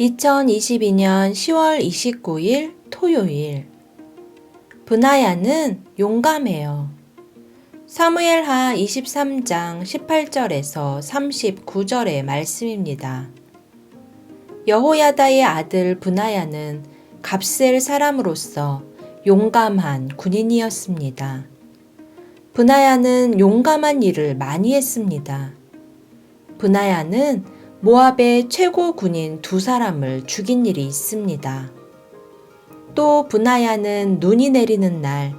2022년 10월 29일 토요일 분하야는 용감해요. 사무엘하 23장 18절에서 39절의 말씀입니다. 여호야다의 아들 분하야는 값셀 사람으로서 용감한 군인이었습니다. 분하야는 용감한 일을 많이 했습니다. 분하야는 모압의 최고 군인 두 사람을 죽인 일이 있습니다. 또 분하야는 눈이 내리는 날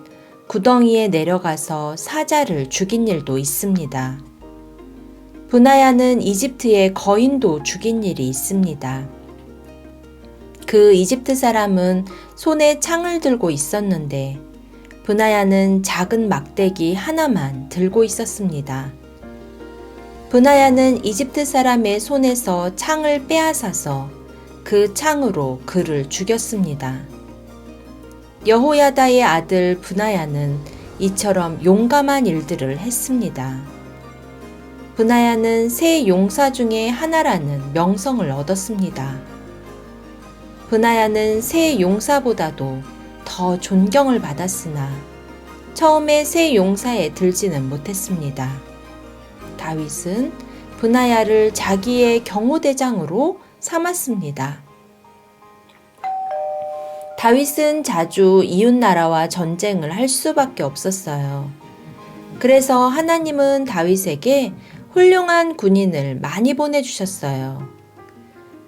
구덩이에 내려가서 사자를 죽인 일도 있습니다. 분하야는 이집트의 거인도 죽인 일이 있습니다. 그 이집트 사람은 손에 창을 들고 있었는데 분하야는 작은 막대기 하나만 들고 있었습니다. 분하야는 이집트 사람의 손에서 창을 빼앗아서 그 창으로 그를 죽였습니다. 여호야다의 아들 분하야는 이처럼 용감한 일들을 했습니다. 분하야는 세 용사 중에 하나라는 명성을 얻었습니다. 분하야는 세 용사보다도 더 존경을 받았으나 처음에 세 용사에 들지는 못했습니다. 다윗은 분하야를 자기의 경호대장으로 삼았습니다. 다윗은 자주 이웃나라와 전쟁을 할 수밖에 없었어요. 그래서 하나님은 다윗에게 훌륭한 군인을 많이 보내주셨어요.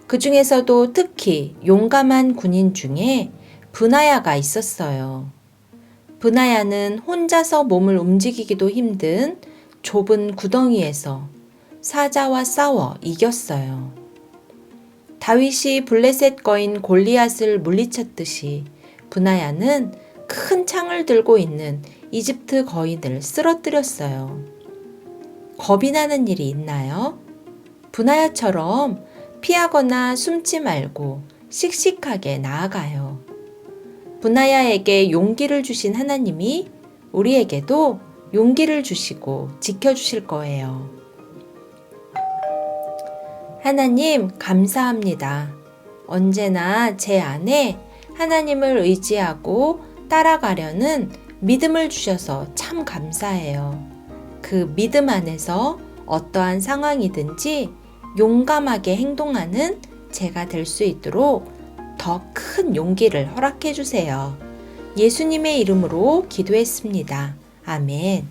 그 중에서도 특히 용감한 군인 중에 분하야가 있었어요. 분하야는 혼자서 몸을 움직이기도 힘든 좁은 구덩이에서 사자와 싸워 이겼어요. 다윗이 블레셋 거인 골리앗을 물리쳤듯이 분하야는 큰 창을 들고 있는 이집트 거인을 쓰러뜨렸어요. 겁이 나는 일이 있나요? 분하야처럼 피하거나 숨지 말고 씩씩하게 나아가요. 분하야에게 용기를 주신 하나님이 우리에게도 용기를 주시고 지켜주실 거예요. 하나님, 감사합니다. 언제나 제 안에 하나님을 의지하고 따라가려는 믿음을 주셔서 참 감사해요. 그 믿음 안에서 어떠한 상황이든지 용감하게 행동하는 제가 될 수 있도록 더 큰 용기를 허락해 주세요. 예수님의 이름으로 기도했습니다. 아멘.